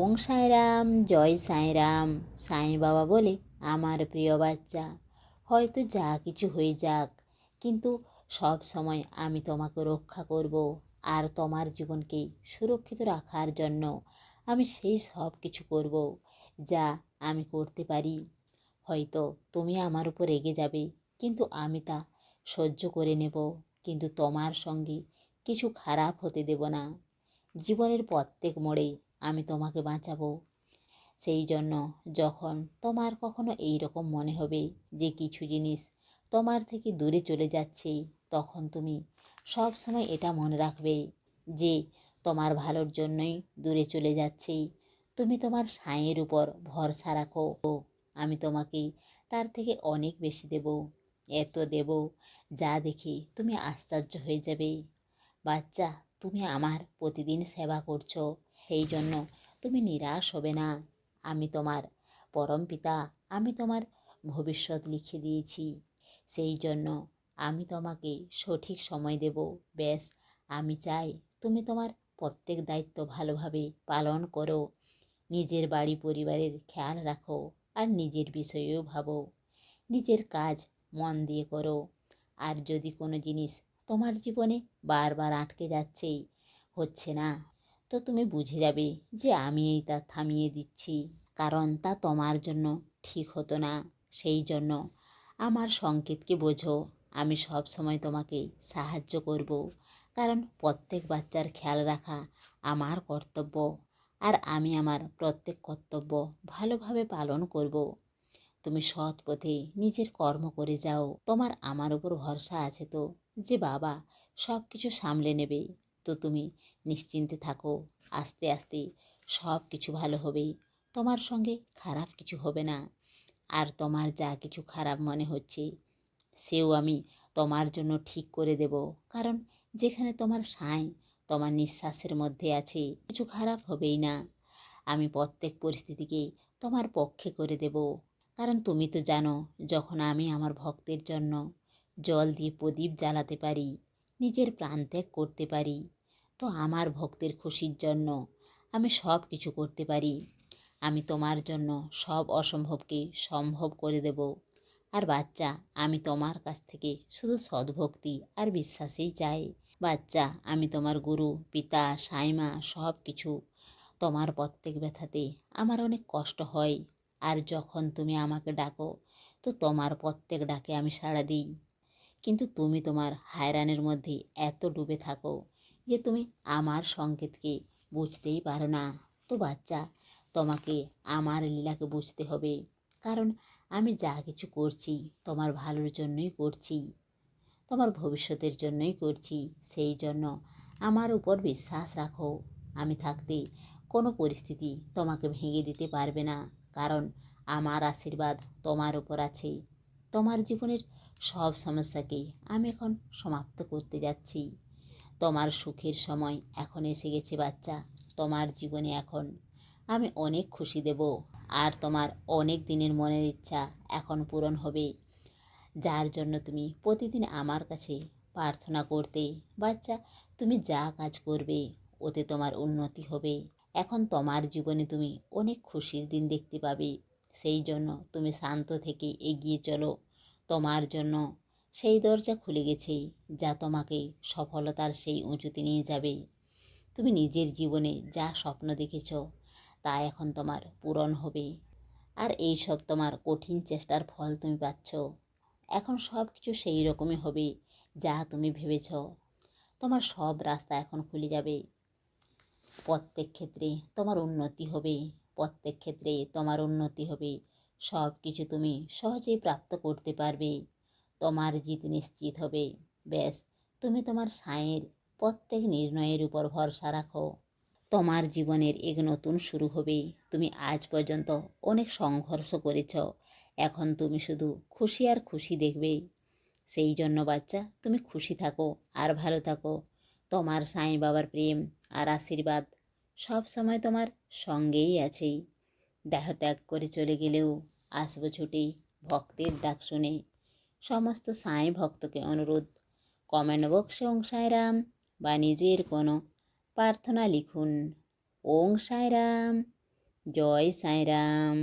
ওং সাঁইরাম জয় সাঁইরাম সাঁই বাবা বলে আমার প্রিয় বাচ্চা। হয়তো যা কিছু হয়ে যাক, কিন্তু সব সময় আমি তোমাকে রক্ষা করব আর তোমার জীবনকে সুরক্ষিত রাখার জন্য আমি সেই সব কিছু করব যা আমি করতে পারি। হয়তো তুমি আমার উপর রেগে যাবে, কিন্তু আমি তা সহ্য করে নেব, কিন্তু তোমার সঙ্গে কিছু খারাপ হতে দেব না। জীবনের প্রত্যেক মোড়ে আমি তোমাকে বাঁচাবো। সেই জন্য যখন তোমার কখনো এই রকম মনে হবে যে কিছু জিনিস তোমার থেকে দূরে চলে যাচ্ছে, তখন তুমি সব সময় এটা মনে রাখবে যে তোমার ভালোর জন্যই দূরে চলে যাচ্ছে। তুমি তোমার সাঁয়ের উপর ভরসা রাখো। আমি তোমাকে তার থেকে অনেক বেশি দেব, এত দেব যা দেখে তুমি আশ্চর্য হয়ে যাবে। বাচ্চা, তুমি আমার প্রতিদিন সেবা করছ। সেই জন্য, তুমি নিরাশ হবে না। আমি তোমার পরম পিতা, আমি তোমার ভবিষ্যৎ লিখে দিয়েছি। সেই জন্য আমি তোমাকে সঠিক সময় দেব। ব্যাস, আমি চাই তুমি তোমার প্রত্যেক দায়িত্ব ভালোভাবে পালন করো। নিজের বাড়ি পরিবারের খেয়াল রাখো আর নিজের বিষয়েও ভাবো। নিজের কাজ মন দিয়ে করো। আর যদি কোনো জিনিস তোমার জীবনে বারবার আটকে যাচ্ছে হচ্ছে না। তো তুমি বুঝে যাবে যে আমি এই তা থামিয়ে দিচ্ছি। কারণ তা তোমার জন্য ঠিক হতো না। সেই জন্য আমার সংকেতকে বোঝো। আমি সব সময় তোমাকে সাহায্য করব। কারণ প্রত্যেক বাচ্চার খেয়াল রাখা আমার কর্তব্য। আর আমি আমার প্রত্যেক কর্তব্য ভালোভাবে পালন করব। তুমি সৎ পথে নিজের কর্ম করে যাও। তোমার আমার উপর ভরসা আছে তো যে বাবা সব কিছু সামলে নেবে। তো তুমি নিশ্চিন্তে থাকো, আস্তে আস্তে সব কিছু ভালো হবে তোমার সঙ্গে খারাপ কিছু হবে না। আর তোমার যা কিছু খারাপ মনে হচ্ছে, সেও আমি তোমার জন্য ঠিক করে দেব। কারণ যেখানে তোমার সাঁই তোমার নিঃশ্বাসের মধ্যে আছে, কিছু খারাপ হবেই না। আমি প্রত্যেক পরিস্থিতিকে তোমার পক্ষে করে দেব। কারণ তুমি তো জানো, যখন আমি আমার ভক্তের জন্য জল দিয়ে প্রদীপ জ্বালাতে পারি নিজের প্রাণ ত্যাগ করতে পারি। তো আমার ভক্তের খুশির জন্য আমি সব কিছু করতে পারি। আমি তোমার জন্য সব অসম্ভবকে সম্ভব করে দেব। আর বাচ্চা, আমি তোমার কাছ থেকে শুধু সদ্ভক্তি আর বিশ্বাসেই চাই। বাচ্চা, আমি তোমার গুরু, পিতা, সাইমা সব কিছু তোমার প্রত্যেক ব্যথাতে আমার অনেক কষ্ট হয়। আর যখন তুমি আমাকে ডাকো, তো তোমার প্রত্যেক ডাকে আমি সাড়া দিই। কিন্তু তুমি তোমার হায়রানের মধ্যে এত ডুবে থাকো যে তুমি আমার সংকেতকে বুঝতেই পারো না। তো বাচ্চা, তোমাকে, আমার লীলাকে বুঝতে হবে। কারণ আমি যা কিছু করছি, তোমার ভালোর জন্যই করছি। তোমার ভবিষ্যতের জন্যই করছি। সেই জন্য আমার উপর বিশ্বাস রাখো। আমি থাকতে কোনো পরিস্থিতি তোমাকে ভেঙে দিতে পারবে না। কারণ আমার আশীর্বাদ তোমার উপর আছে। তোমার জীবনের সব সমস্যাকে আমি এখন সমাপ্ত করতে যাচ্ছি। তোমার সুখের সময় এখন এসে গেছে বাচ্চা, তোমার জীবনে এখন আমি অনেক খুশি দেব আর তোমার অনেক দিনের মনের ইচ্ছা এখন পূরণ হবে। যার জন্য তুমি প্রতিদিন আমার কাছে প্রার্থনা করতে, বাচ্চা, তুমি যা কাজ করবে ওতে তোমার উন্নতি হবে। এখন তোমার জীবনে তুমি অনেক খুশির দিন দেখতে পাবে। সেই জন্য তুমি শান্ত থেকে এগিয়ে চলো। তোমার জন্য। সেই দরজা খুলে গেছে যা তোমাকে সফলতার সেই উঁচুতে নিয়ে যাবে। তুমি নিজের জীবনে যা স্বপ্ন দেখেছ, তা এখন তোমার পূরণ হবে। আর এই সব তোমার কঠিন চেষ্টার ফল তুমি পাচ্ছ। এখন সব কিছু সেই রকমই হবে, যা তুমি ভেবেছ। তোমার সব রাস্তা এখন খুলে যাবে। প্রত্যেক ক্ষেত্রে তোমার উন্নতি হবে। প্রত্যেক ক্ষেত্রে তোমার উন্নতি হবে। সব কিছু তুমি সহজেই প্রাপ্ত করতে পারবে। তোমার জিত নিশ্চিত হবে। ব্যাস, তুমি তোমার সাঁয়ের প্রত্যেক নির্ণয়ের উপর ভরসা রাখো। তোমার জীবনের এক নতুন শুরু হবে। তুমি আজ পর্যন্ত অনেক সংঘর্ষ করেছ। এখন তুমি শুধু খুশি আর খুশি দেখবে। সেই জন্য বাচ্চা, তুমি খুশি থাকো আর ভালো থাকো। তোমার সাঁই বাবার প্রেম আর আশীর্বাদ সব সময় তোমার সঙ্গেই আছেই দেহ ত্যাগ করে চলে গেলেও আসব ছুটে ভক্তের ডাক শুনে। সমস্ত সাঁই ভক্তকে অনুরোধ কমেন্ট বক্সে ওং সাঁয়রাম বা নিজের কোনো প্রার্থনা লিখুন। ওং সাঁয়রাম জয় সাঁইরাম